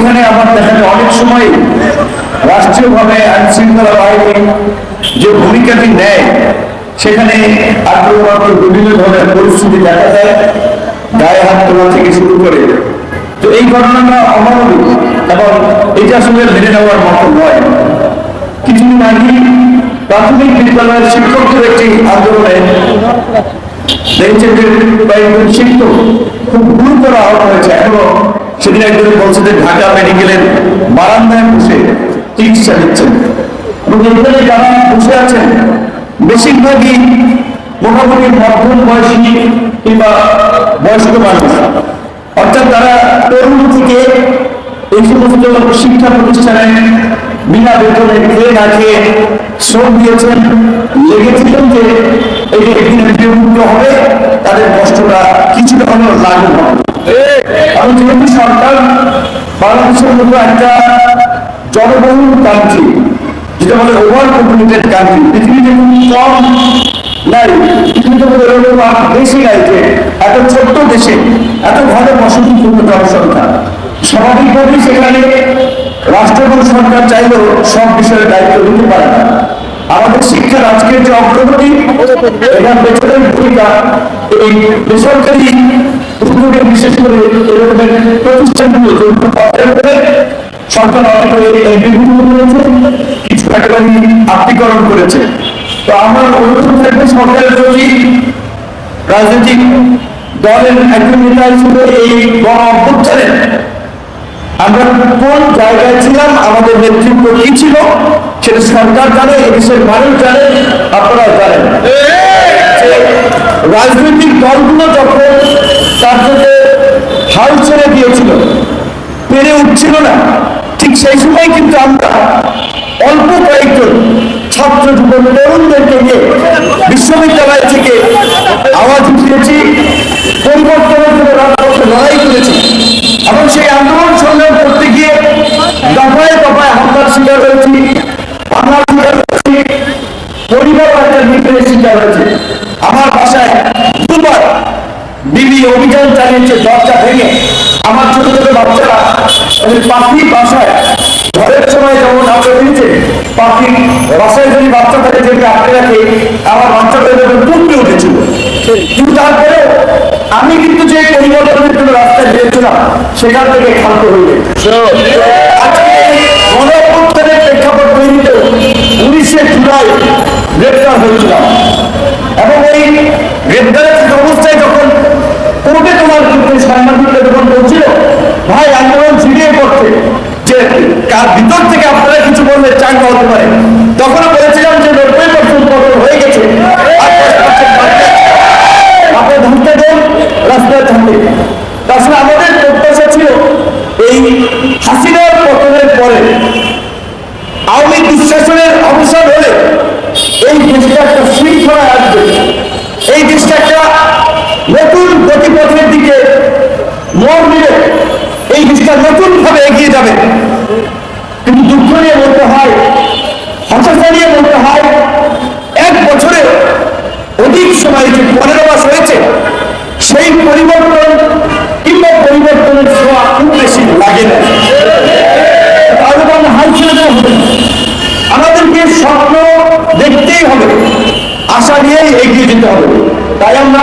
ওইখানে আমার দেখা যায় অনেক সময় রাষ্ট্রীয়ভাবে আইন শৃঙ্খলা বাহিনী যে ভূমিকাটি নেয়, সেখানে আক্রমণাত্মক বিভিন্ন ধরনের পরিস্থিতি দেখা যায়, গায়ে হাত তোলা থেকে শুরু করে। তো এই ঘটনাটা অমানবিক এবং এটা আসলে মেনে নেওয়ার মতো নয়। কিছুদিন আগে প্রাথমিক বিদ্যালয়ের শিক্ষকদের একটি আন্দোলনে শিক্ষক খুব গুরুতর আহত হয়েছে, এখনও সেদিন একজন বলছে যে ঢাকা মেডিকেলের বারান্দায় বসে চিকিৎসা দিচ্ছেন যারা বসে আছেন, বেশিরভাগই মোটামুটি মধ্যম বয়সী কিংবা বয়স্ক মানুষ। অর্থাৎ তারা তরুণ থেকে এই সমস্ত শিক্ষা প্রতিষ্ঠানে বিনা বেতনে খেয়ে শ্রম দিয়েছেন। লেগেছিলেন যে যে একদিন বিমুক্ত হবে, তাদের কষ্টটা কিছুটা হলেও লাঘব এবং যেহেতু সরকার বাংলাদেশের মতো একটা জনবহুল কান্ট্রি যেটা বলে ওভার পপুলেটেড কান্ট্রি পৃথিবীতে কম নাই পৃথিবীতে বলে এরকম বেশি নাই এত ছোট্ট দেশে এত ভালো বসতি পূর্ণ জনসংখ্যা স্বাভাবিকভাবেই সেখানে রাষ্ট্র সরকার চাইলেও সব বিষয়ে দায়িত্ব নিতে পারে না। আমাদের শিক্ষার আজকের যে অগ্রগতি এখান বেসরকারি ভূমিকা এই বেসরকারি উদ্যোগে বিশেষ করে এরকমের প্রতিষ্ঠানগুলো সরকার কিছু একেবারে আত্মীকরণ করেছে। তো আমার অনুরোধ থাকবে সরকারের প্রতি রাজনৈতিক দলের একজন নেতা হিসেবে এই গণ অভ্যুত্থানে আমরা কোন জায়গায় ছিলাম আমাদের নেতৃত্ব কি ছিল সেটা সরকার জানে এদেশের মানুষ জানে আপনারা জানেন। রাজনৈতিক দলগুলো যখন কার্যকে হাল ছেড়ে দিয়েছিল পেরে উঠছিল না। ঠিক সেই সময় কিন্তু আমরা অল্প কয়েকজন ছাত্র যুব তরুণদেরকে নিয়ে বিশ্ববিদ্যালয় থেকে আওয়াজ উঠিয়েছি, পরিবর্তনের জন্য রাজপথে লড়াই করেছি। এবং সেই আন্দোলন সংগ্রাম করতে গিয়ে দফায় দফায় হামলার শিকার হয়েছি হামলার শিকার হয়েছি, পরিবার একটা নির্দেশের শিকার হয়েছে। আমার বাসায় দুবার বিবি অভিযান চালিয়েছে দরজা ভেঙে। আমার ছোট ছোট বাচ্চারা পাখির বাসায় ঘরের সময় যেমন আমরা দিচ্ছে পাখি বাসায় যদি বাচ্চা থাকে যেগুলো আটকে রাখে আমার বাচ্চাটা যখন উঠেছিল। কিন্তু তারপরে আমি কিন্তু যে পরিবর্তনের জন্য রাস্তায় বেরিয়েছিলাম সেখান থেকে ক্ষান্ত আজকে গণঅভ্যুত্থানের প্রেক্ষাপট তৈরিতে উনিশে জুলাই গ্রেপ্তার হয়েছিলাম। এবং এই গ্রেপ্তারে থাকা অবস্থায় যখন কোর্টে বলছিল, ভাই, আন্দোলন ছিড়িয়ে পড়ছে যে কার ভিতর থেকে আপনারা কিছু বললে চাঙ্গা হতে পারে? তখন বলেছিলাম যে নব্বই পার্সেন্ট হয়ে গেছে। আর 10% বাকি আছে। আপনি ধরতে দেন রাস্তায় থাকতে তাছাড়া আমাদের প্রত্যাশা ছিল, এই হাসিনার পতনের পরে আওয়ামী দুঃশাসনের অবসান হলে এই দেশটা একটা শৃঙ্খলা আসবে। এই দেশটা একটা নতুন গতিপথের দিকে মোড় নিবে এই দেশটা নতুন ভাবে এগিয়ে যাবে। কিন্তু দুঃখ নিয়ে বলতে হয়, হতাশা নিয়ে বলতে হয়, এক বছরে অধিক সময় যে পনেরো মাস হয়েছে, সেই পরিবর্তন কিংবা পরিবর্তনের ছোঁয়া খুব বেশি লাগে না। তাহলে তো আমরা হাল ছেড়ে দেওয়া হবে। আমাদেরকে স্বপ্ন দেখতেই হবে, আশা নিয়েই এগিয়ে যেতে হবে। তাই আমরা